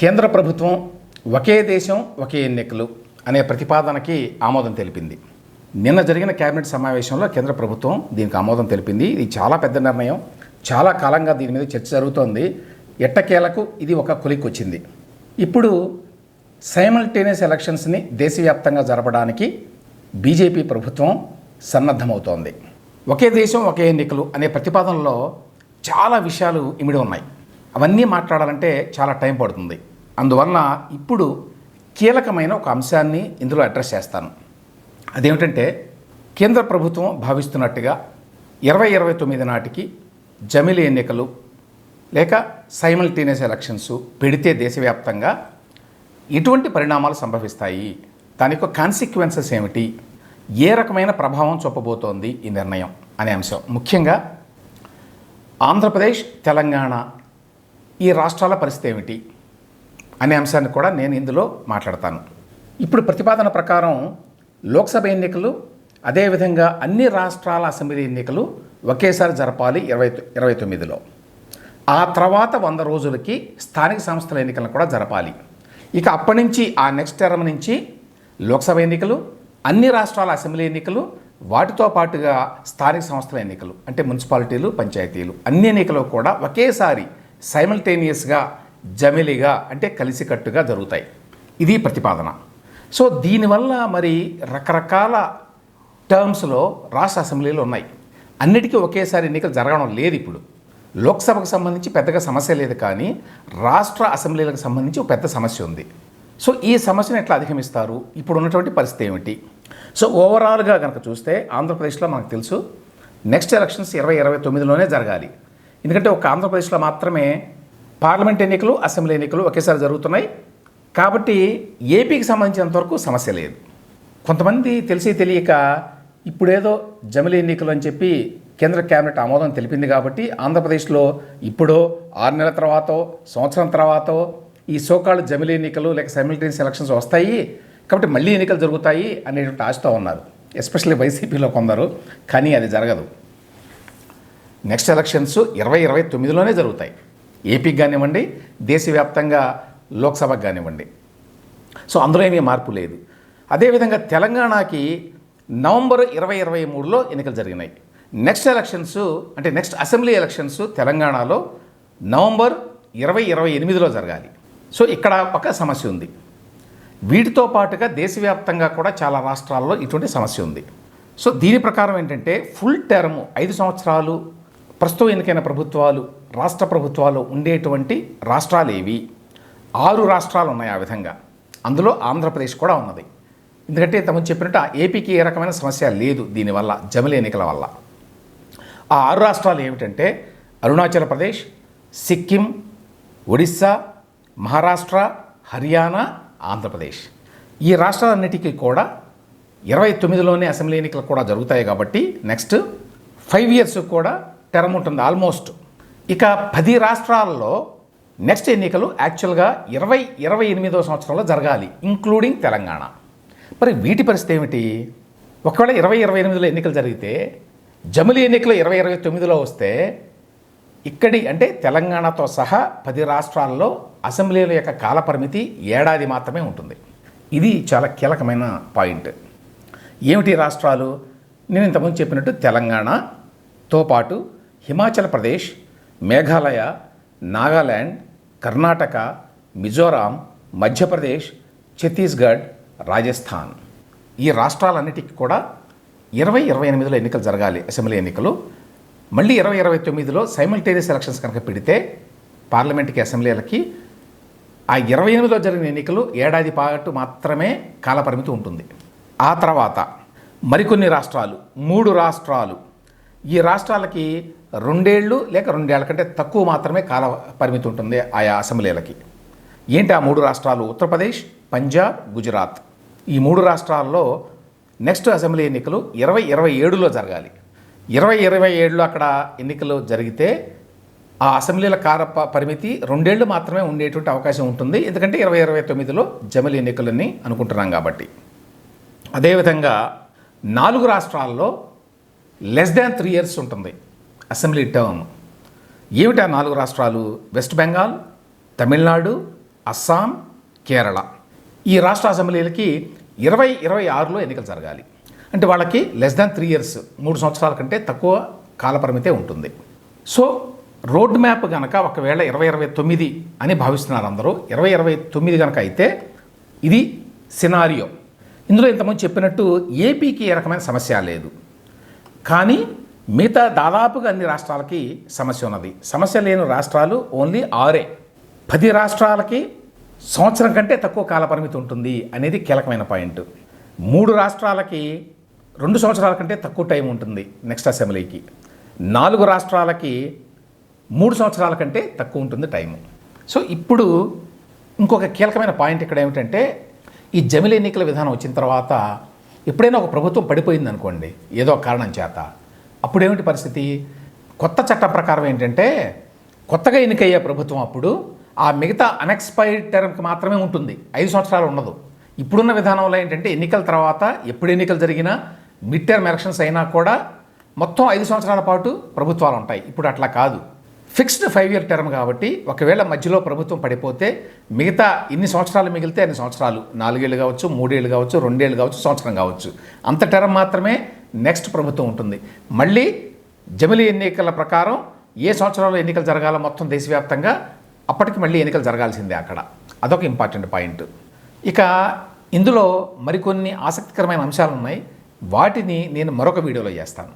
కేంద్ర ప్రభుత్వం ఒకే దేశం ఒకే ఎన్నికలు అనే ప్రతిపాదనకి ఆమోదం తెలిపింది. నిన్న జరిగిన కేబినెట్ సమావేశంలో కేంద్ర ప్రభుత్వం దీనికి ఆమోదం తెలిపింది. ఇది చాలా పెద్ద నిర్ణయం. చాలా కాలంగా దీని మీద చర్చ జరుగుతోంది. ఎట్టకేలకు ఇది ఒక కొలిక్ వచ్చింది. ఇప్పుడు సైమల్టేనియస్ ఎలక్షన్స్ని దేశవ్యాప్తంగా జరపడానికి బీజేపీ ప్రభుత్వం సన్నద్ధమవుతోంది. ఒకే దేశం ఒకే ఎన్నికలు అనే ప్రతిపాదనలో చాలా విషయాలు ఇమిడి ఉన్నాయి. అవన్నీ మాట్లాడాలంటే చాలా టైం పడుతుంది. అందువలన ఇప్పుడు కీలకమైన ఒక అంశాన్ని ఇందులో అడ్రస్ చేస్తాను. అదేమిటంటే కేంద్ర ప్రభుత్వం భావిస్తున్నట్టుగా ఇరవై ఇరవై తొమ్మిది నాటికి జమిలీ ఎన్నికలు లేక సైమల్టేనియస్ ఎలక్షన్స్ పెడితే దేశవ్యాప్తంగా ఎటువంటి పరిణామాలు సంభవిస్తాయి. దాని యొక్క కాన్సిక్వెన్సెస్ ఏమిటి? ఏ రకమైన ప్రభావం చూపబోతోంది ఈ నిర్ణయం అనే అంశం. ముఖ్యంగా ఆంధ్రప్రదేశ్ తెలంగాణ ఈ రాష్ట్రాల పరిస్థితి ఏమిటి? అనే అంశాన్ని కూడా నేను ఇందులో మాట్లాడతాను. ఇప్పుడు ప్రతిపాదన ప్రకారం లోక్సభ ఎన్నికలు అదేవిధంగా అన్ని రాష్ట్రాల అసెంబ్లీ ఎన్నికలు ఒకేసారి జరపాలి ఇరవై ఇరవై తొమ్మిదిలో. ఆ తర్వాత వంద రోజులకి స్థానిక సంస్థల ఎన్నికలను కూడా జరపాలి. ఇక అప్పటి నుంచి ఆ నెక్స్ట్ టర్మ్ నుంచి లోక్సభ ఎన్నికలు అన్ని రాష్ట్రాల అసెంబ్లీ ఎన్నికలు వాటితో పాటుగా స్థానిక సంస్థల ఎన్నికలు అంటే మున్సిపాలిటీలు పంచాయతీలు అన్ని ఎన్నికలు కూడా ఒకేసారి సైమల్టేనియస్గా జమిలిగా అంటే కలిసికట్టుగా జరుగుతాయి. ఇది ప్రతిపాదన. సో దీనివల్ల మరి రకరకాల టర్మ్స్లో రాష్ట్ర అసెంబ్లీలు ఉన్నాయి. అన్నిటికీ ఒకేసారి ఎన్నికలు జరగడం లేదు ఇప్పుడు. లోక్సభకు సంబంధించి పెద్దగా సమస్య లేదు కానీ రాష్ట్ర అసెంబ్లీలకు సంబంధించి ఒక పెద్ద సమస్య ఉంది. సో ఈ సమస్యను ఎట్లా అధిగమిస్తారు? ఇప్పుడు ఉన్నటువంటి పరిస్థితి ఏమిటి? సో ఓవరాల్గా కనుక చూస్తే ఆంధ్రప్రదేశ్లో మనకు తెలుసు నెక్స్ట్ ఎలక్షన్స్ ఇరవై ఇరవై తొమ్మిదిలోనే జరగాలి. ఎందుకంటే ఒక ఆంధ్రప్రదేశ్లో మాత్రమే పార్లమెంట్ ఎన్నికలు అసెంబ్లీ ఎన్నికలు ఒకేసారి జరుగుతున్నాయి. కాబట్టి ఏపీకి సంబంధించినంతవరకు సమస్య లేదు. కొంతమంది తెలిసి తెలియక ఇప్పుడేదో జమిలీ ఎన్నికలు అని చెప్పి కేంద్ర కేబినెట్ ఆమోదం తెలిపింది కాబట్టి ఆంధ్రప్రదేశ్లో ఇప్పుడో ఆరు నెలల తర్వాతో సంవత్సరం తర్వాతో ఈ సోకాళ్ళు జమిలీ ఎన్నికలు లేక సెమిలిటరీ ఎలక్షన్స్ వస్తాయి. కాబట్టి మళ్ళీ ఎన్నికలు జరుగుతాయి అనేటువంటి ఆశతో ఉన్నారు. ఎస్పెషల్లీ వైసీపీలో కొందరు. కానీ అది జరగదు. నెక్స్ట్ ఎలక్షన్స్ ఇరవై ఇరవై తొమ్మిదిలోనే జరుగుతాయి. ఏపీకి కానివ్వండి దేశవ్యాప్తంగా లోక్సభకు కానివ్వండి. సో అందులో ఏమీ మార్పు లేదు. అదేవిధంగా తెలంగాణకి నవంబర్ ఇరవై ఇరవై మూడులో ఎన్నికలు జరిగినాయి. నెక్స్ట్ ఎలక్షన్స్ అంటే నెక్స్ట్ అసెంబ్లీ ఎలక్షన్స్ తెలంగాణలో నవంబర్ ఇరవై ఇరవై ఎనిమిదిలో జరగాలి. సో ఇక్కడ ఒక సమస్య ఉంది. వీటితో పాటుగా దేశవ్యాప్తంగా కూడా చాలా రాష్ట్రాల్లో ఇటువంటి సమస్య ఉంది. సో దీని ప్రకారం ఏంటంటే ఫుల్ టర్మ్ ఐదు సంవత్సరాలు ప్రస్తుతం ఎన్నికైన ప్రభుత్వాలు రాష్ట్ర ప్రభుత్వాలు ఉండేటువంటి రాష్ట్రాలు ఏవి? ఆరు రాష్ట్రాలు ఉన్నాయి ఆ విధంగా. అందులో ఆంధ్రప్రదేశ్ కూడా ఉన్నది. ఎందుకంటే తమ చెప్పినట్టు ఆ ఏపీకి ఏ రకమైన సమస్య లేదు దీనివల్ల జమిలి ఎన్నికల వల్ల. ఆ ఆరు రాష్ట్రాలు ఏమిటంటే అరుణాచల్ ప్రదేశ్ సిక్కిం ఒడిస్సా మహారాష్ట్ర హర్యానా ఆంధ్రప్రదేశ్. ఈ రాష్ట్రాలన్నిటికీ కూడా ఇరవై తొమ్మిదిలోనే అసెంబ్లీ ఎన్నికలు కూడా జరుగుతాయి కాబట్టి నెక్స్ట్ ఫైవ్ ఇయర్స్ కూడా టెరమ్ ఉంటుంది ఆల్మోస్ట్. ఇక పది రాష్ట్రాల్లో నెక్స్ట్ ఎన్నికలు యాక్చువల్గా ఇరవై ఇరవై ఎనిమిదో సంవత్సరంలో జరగాలి ఇంక్లూడింగ్ తెలంగాణ. మరి వీటి పరిస్థితి ఏమిటి? ఒకవేళ ఇరవై ఇరవై ఎనిమిదిలో ఎన్నికలు జరిగితే జమిలీ ఎన్నికలు ఇరవై ఇరవై తొమ్మిదిలో వస్తే ఇక్కడి అంటే తెలంగాణతో సహా పది రాష్ట్రాల్లో అసెంబ్లీల యొక్క కాలపరిమితి ఏడాది మాత్రమే ఉంటుంది. ఇది చాలా కీలకమైన పాయింట్. ఏమిటి రాష్ట్రాలు? నేను ఇంతకుముందు చెప్పినట్టు తెలంగాణతో పాటు హిమాచల్ ప్రదేశ్ మేఘాలయ నాగాల్యాండ్ కర్ణాటక మిజోరాం మధ్యప్రదేశ్ ఛత్తీస్గఢ్ రాజస్థాన్. ఈ రాష్ట్రాలన్నిటికీ కూడా ఇరవై ఇరవై ఎనిమిదిలో ఎన్నికలు జరగాలి అసెంబ్లీ ఎన్నికలు. మళ్ళీ ఇరవై ఇరవై తొమ్మిదిలో సైమల్టేనియస్ ఎలక్షన్స్ కనుక పెడితే పార్లమెంట్కి అసెంబ్లీలకి ఆ ఇరవై ఎనిమిదిలో జరిగిన ఎన్నికలు ఏడాది పాటు మాత్రమే కాలపరిమితి ఉంటుంది. ఆ తర్వాత మరికొన్ని రాష్ట్రాలు మూడు రాష్ట్రాలు ఈ రాష్ట్రాలకి రెండేళ్ళు లేక రెండేళ్ళ కంటే తక్కువ మాత్రమే కాల పరిమితి ఉంటుంది ఆయా అసెంబ్లీలకి. ఏంటి ఆ మూడు రాష్ట్రాలు? ఉత్తరప్రదేశ్ పంజాబ్ గుజరాత్. ఈ మూడు రాష్ట్రాల్లో నెక్స్ట్ అసెంబ్లీ ఎన్నికలు ఇరవై ఇరవై ఏడులో జరగాలి. ఇరవై ఇరవై ఏడులో అక్కడ ఎన్నికలు జరిగితే ఆ అసెంబ్లీల కాల పరిమితి రెండేళ్ళు మాత్రమే ఉండేటువంటి అవకాశం ఉంటుంది. ఎందుకంటే ఇరవై ఇరవై తొమ్మిదిలో జమిలి ఎన్నికలని అనుకుంటున్నాం కాబట్టి. అదేవిధంగా నాలుగు రాష్ట్రాల్లో లెస్ దాన్ త్రీ ఇయర్స్ ఉంటుంది. అసెంబ్లీ టర్మ్ ఏమిటా నాలుగు రాష్ట్రాలు? వెస్ట్ బెంగాల్ తమిళనాడు అస్సాం కేరళ ఈ రాష్ట్ర అసెంబ్లీలకి ఇరవై ఇరవై ఆరులో ఎన్నికలు జరగాలి. అంటే వాళ్ళకి లెస్ దాన్ త్రీ ఇయర్స్ మూడు సంవత్సరాల కంటే తక్కువ కాలపరిమితే ఉంటుంది. సో రోడ్ మ్యాప్ కనుక ఒకవేళ ఇరవై ఇరవై తొమ్మిది అని భావిస్తున్నారు అందరూ ఇరవై ఇరవై తొమ్మిది కనుక అయితే ఇది సినారియో ఇందులో ఇంతకుముందు చెప్పినట్టు ఏపీకి ఏ రకమైన సమస్య లేదు. కానీ మిగతా దాదాపుగా అన్ని రాష్ట్రాలకి సమస్య ఉన్నది. సమస్య లేని రాష్ట్రాలు ఓన్లీ ఆరే. పది రాష్ట్రాలకి సంవత్సరం కంటే తక్కువ కాల పరిమితి ఉంటుంది అనేది కీలకమైన పాయింట్. మూడు రాష్ట్రాలకి రెండు సంవత్సరాల కంటే తక్కువ టైం ఉంటుంది నెక్స్ట్ అసెంబ్లీకి. నాలుగు రాష్ట్రాలకి మూడు సంవత్సరాల కంటే తక్కువ ఉంటుంది టైము. సో ఇప్పుడు ఇంకొక కీలకమైన పాయింట్ ఇక్కడ ఏమిటంటే ఈ జమిలి ఎన్నికల విధానం వచ్చిన తర్వాత ఎప్పుడైనా ఒక ప్రభుత్వం పడిపోయింది అనుకోండి ఏదో కారణం చేత. అప్పుడేమిటి పరిస్థితి? కొత్త చట్టం ప్రకారం ఏంటంటే కొత్తగా ఎన్నికయ్యే ప్రభుత్వం అప్పుడు ఆ మిగతా అన్ఎక్స్పైర్డ్ టర్మ్కి మాత్రమే ఉంటుంది. ఐదు సంవత్సరాలు ఉండదు. ఇప్పుడున్న విధానంలో ఏంటంటే ఎన్నికల తర్వాత ఎప్పుడు ఎన్నికలు జరిగినా మిడ్ టర్మ్ ఎలక్షన్స్ అయినా కూడా మొత్తం ఐదు సంవత్సరాల పాటు ప్రభుత్వాలు ఉంటాయి. ఇప్పుడు అట్లా కాదు. ఫిక్స్డ్ ఫైవ్ ఇయర్ టర్మ్ కాబట్టి ఒకవేళ మధ్యలో ప్రభుత్వం పడిపోతే మిగతా ఇన్ని సంవత్సరాలు మిగిలితే అన్ని సంవత్సరాలు. నాలుగేళ్ళు కావచ్చు మూడేళ్ళు కావచ్చు రెండేళ్ళు కావచ్చు సంవత్సరం కావచ్చు. అంత టర్మ్ మాత్రమే నెక్స్ట్ ప్రభుత్వం ఉంటుంది. మళ్ళీ జమిలీ ఎన్నికల ప్రకారం ఏ సంవత్సరంలో ఎన్నికలు జరగాలో మొత్తం దేశవ్యాప్తంగా అప్పటికి మళ్ళీ ఎన్నికలు జరగాల్సిందే అక్కడ. అదొక ఇంపార్టెంట్ పాయింట్. ఇక ఇందులో మరికొన్ని ఆసక్తికరమైన అంశాలు ఉన్నాయి వాటిని నేను మరొక వీడియోలో చేస్తాను.